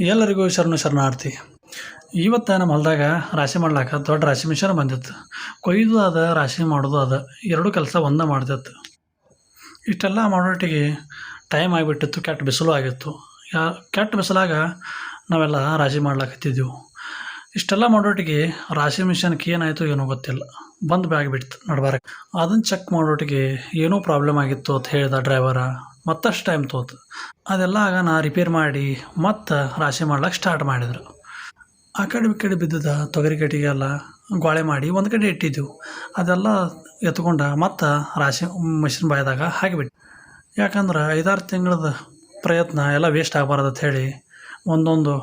ಎಲ್ಲರಿಗೂ ಶರಣು ಶರಣಾರ್ಥಿ. ಇವತ್ತು ನಮ್ಮ ಹೊಲದಾಗ ರಾಶಿ ಮಾಡ್ಲಾಕ ದೊಡ್ಡ ರಾಶಿ ಮಿಷನ್ ಬಂದಿತ್ತು. ಕೊಯ್ದು ಅದ ರಾಶಿ ಮಾಡೋದು ಅದ ಎರಡೂ ಕೆಲಸ ಒಂದೇ ಮಾಡ್ತಿತ್ತು. ಇಷ್ಟೆಲ್ಲ ಮಾಡೋಟಿಗೆ ಟೈಮ್ ಆಗಿಬಿಟ್ಟಿತ್ತು, ಕೆಟ್ಟ ಬಿಸಿಲು ಆಗಿತ್ತು. ಯಾ, ಕೆಟ್ಟ ಬಿಸಿಲಾಗ ನಾವೆಲ್ಲ ರಾಶಿ ಮಾಡ್ಲಾಕತ್ತಿದ್ದೆವು ಇಷ್ಟೆಲ್ಲ ಮಾಡೋಟಿಗೆ ರಾಶಿ ಮಿಷನ್ಗೆ ಏನಾಯಿತು ಏನೋ ಗೊತ್ತಿಲ್ಲ. ಬಂದು ಬ್ಯಾಗ್ ಬಿಡ್ತು ನಡ್ಬಾರಕ್ಕೆ ಅದನ್ನು ಚೆಕ್ ಮಾಡೋಟಿಗೆ ಏನೋ ಪ್ರಾಬ್ಲಮ್ ಆಗಿತ್ತು ಅಂತ ಹೇಳಿದ ಡ್ರೈವರ ಮತ್ತಷ್ಟು ಟೈಮ್ ತೋತು. ಅದೆಲ್ಲ ಆಗ ನಾ ರಿಪೇರ್ ಮಾಡಿ ಮತ್ತೆ ರಾಶಿ ಮಾಡ್ಲಿಕ್ಕೆ ಸ್ಟಾರ್ಟ್ ಮಾಡಿದ್ರು. ಆ ಕಡೆ ಈ ಕಡೆ ಬಿದ್ದದ ತೊಗರಿ ಕಟ್ಟಿಗೆಲ್ಲ ಗೋಳೆ ಮಾಡಿ ಒಂದು ಕಡೆ ಇಟ್ಟಿದ್ದೆವು ಅದೆಲ್ಲ ಎತ್ಕೊಂಡ ಮತ್ತೆ ರಾಶಿ ಮಷಿನ್ ಬಾಯ್ದಾಗ ಹಾಕಿಬಿಟ್ಟು. ಯಾಕಂದ್ರೆ ಐದಾರು ತಿಂಗಳದ ಪ್ರಯತ್ನ ಎಲ್ಲ ವೇಸ್ಟ್ ಆಗಬಾರ್ದು ಅಂತ ಹೇಳಿ ಒಂದೊಂದು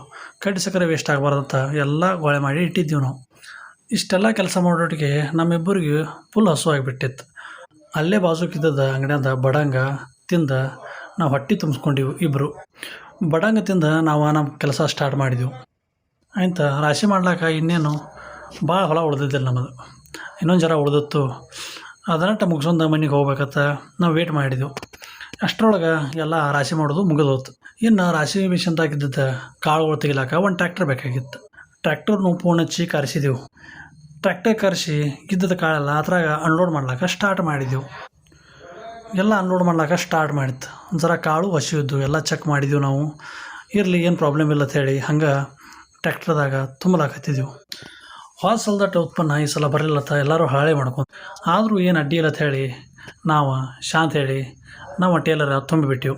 ಕಡ್ಡಿ ಸಕ್ಕರೆ ವೇಸ್ಟ್ ಆಗಬಾರ್ದಂತ ಎಲ್ಲ ಗೋಳೆ ಮಾಡಿ ಇಟ್ಟಿದ್ದೀವಿ ನಾವು. ಇಷ್ಟೆಲ್ಲ ಕೆಲಸ ಮಾಡೋಟಿಗೆ ನಮ್ಮಿಬ್ಬರಿಗೆ ಫುಲ್ ಹಸು ಆಗಿಬಿಟ್ಟಿತ್ತು. ಅಲ್ಲೇ ಬಾಜುಕಿದ್ದದ ಅಂಗಡಿಯಂದ ಬಡಂಗ ತಿಂದ ನಾವು ಹೊಟ್ಟೆ ತುಂಬಿಸ್ಕೊಂಡಿವು ಇಬ್ಬರು ಬಡಂಗ ತಿಂದ ನಾವು ನಮ್ಮ ಕೆಲಸ ಸ್ಟಾರ್ಟ್ ಮಾಡಿದೆವು. ಆಯ್ತು? ರಾಶಿ ಮಾಡ್ಲಾಕ ಇನ್ನೇನು ಭಾಳ ಹೊಲ ಉಳ್ದಿದ್ದಿಲ್ಲ ನಮ್ಮದು ಇನ್ನೊಂದು ಜರ ಉಳ್ದಿತ್ತು. ಅದನ್ನಟ್ಟ ಮುಗಿಸೊಂದ ಮನೆಗೆ ಹೋಗ್ಬೇಕತ್ತ ನಾವು ವೇಟ್ ಮಾಡಿದೆವು. ಅಷ್ಟರೊಳಗೆ ಎಲ್ಲ ರಾಶಿ ಮಾಡೋದು ಮುಗಿದೋತು. ಇನ್ನು ರಾಶಿ ಮಿಷನ್ದಾಗಿದ್ದ ಕಾಳುಗಳು ತೆಗಿಲಾಕ ಒಂದು ಟ್ರ್ಯಾಕ್ಟರ್ ಬೇಕಾಗಿತ್ತು. ಟ್ರ್ಯಾಕ್ಟರ್ನು ಫೋನ್ ಹಚ್ಚಿ ಕರೆಸಿದೆವು. ಟ್ರ್ಯಾಕ್ಟರ್ ಕರೆಸಿ ಇದ್ದದ ಕಾಳೆಲ್ಲ ಅದ್ರಾಗ ಅನ್ಲೋಡ್ ಮಾಡ್ಲಾಕ ಸ್ಟಾರ್ಟ್ ಮಾಡಿದೆವು. ಎಲ್ಲ ಅನ್ಲೋಡ್ ಮಾಡ್ಲಾಕ ಸ್ಟಾರ್ಟ್ ಮಾಡಿತ್ತು. ಜರ ಕಾಳು ಹಸಿಯಿದ್ದು ಎಲ್ಲ ಚೆಕ್ ಮಾಡಿದೆವು ನಾವು. ಇರಲಿ, ಏನು ಪ್ರಾಬ್ಲಮ್ ಇಲ್ಲ ಅಂತ ಹೇಳಿ ಹಂಗೆ ಟ್ಯಾಕ್ಟ್ರದಾಗ ತುಂಬಲಾಕತ್ತಿದ್ದೆವು ಹೊಸ ಸಲದಟ್ಟ ಉತ್ಪನ್ನ ಈ ಸಲ ಬರಲಿಲ್ಲತ್ತ ಎಲ್ಲರೂ ಹಾಳೆ ಮಾಡ್ಕೊಂಡು ಆದರೂ ಏನು ಅಡ್ಡಿ ಇಲ್ಲ ಅಂತ ಹೇಳಿ ನಾವು ಶಾಂತ ಹೇಳಿ ನಾವು ಟೇಲರ್ ತುಂಬಿಬಿಟ್ಟೆವು.